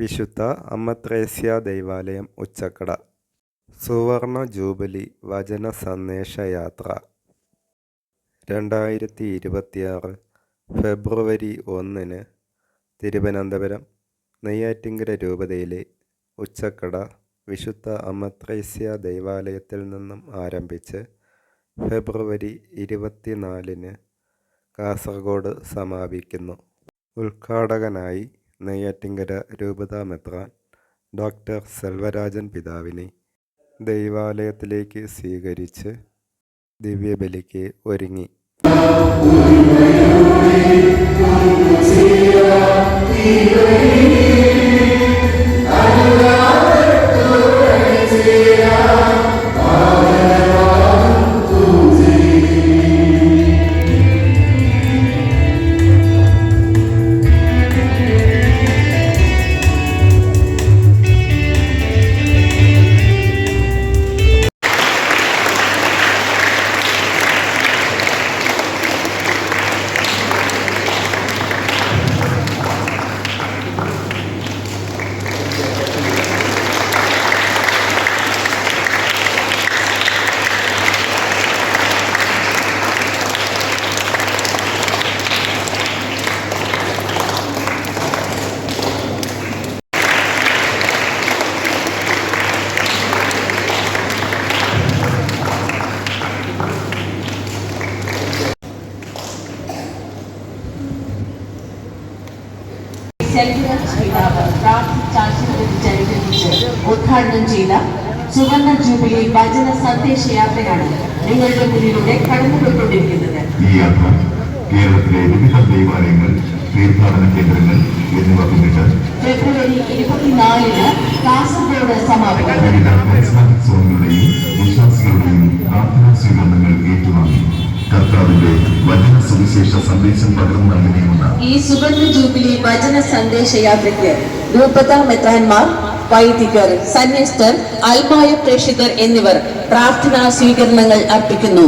വിശുദ്ധ അമ്മത്രേസ്യ ദൈവാലയം ഉച്ചക്കട. സുവർണ ജൂബിലി വചന സന്ദേശയാത്ര രണ്ടായിരത്തി ഇരുപത്തിയാറ് ഫെബ്രുവരി ഒന്നിന് തിരുവനന്തപുരം നെയ്യാറ്റിങ്കര രൂപതയിലെ ഉച്ചക്കട വിശുദ്ധ അമ്മത്രേസ്യ ദൈവാലയത്തിൽ നിന്നും ആരംഭിച്ച് ഫെബ്രുവരി ഇരുപത്തിനാലിന് കാസർഗോഡ് സമാപിക്കുന്നു. ഉദ്ഘാടകനായി നെയ്യാറ്റിങ്കര രൂപതാ മെത്രാൻ ഡോക്ടർ സെൽവരാജൻ പിതാവിനെ ദൈവാലയത്തിലേക്ക് സ്വീകരിച്ച് ദിവ്യബലിക്ക് ഒരുങ്ങി. സെൽവരാജ് പിതാവ് പ്രാർത്ഥിച്ചാശീർവദിച്ചനുഗ്രഹിച്ച് ഉദ്ഘാടനം ചെയ്ത സുവർണ ജൂബിലി വചന സന്ദേശയാത്രയാണ് നിങ്ങളുടെ മുന്നിലൂടെ കടന്നുപോയിക്കൊണ്ടിരിക്കുന്നത്. ഈ യാത്ര കേരളത്തിലെ വിവിധ ദൈവാലയങ്ങൾ തീർത്ഥാടന കേന്ദ്രങ്ങൾ എന്നിവ പിന്നിട്ട് ഫെബ്രുവരി ഇരുപത്തിനാലിന് കാസർഗോഡ് സമാപിക്കും. വിവിധ ക്രൈസ്തവോത്സവങ്ങളുടെയും വിശ്വാസികളുടെയും പ്രാർത്ഥനാ സ്വീകരണങ്ങൾ ഏറ്റുവാങ്ങി. കർത്താവിന്റെ വചന സുവിശേഷ സന്ദേശം പകർന്നു നൽകുകയുമുന്ന ഈ സുഗന്ധ ജൂബിലി വചന സന്ദേശ യാത്രയ്ക്ക് രൂപത മെത്രാന്മാർ വൈദികർ സന്യസ്തർ അൽമായ പ്രേക്ഷിതർ എന്നിവർ പ്രാർത്ഥനാ സ്വീകരണങ്ങൾ അർപ്പിക്കുന്നു.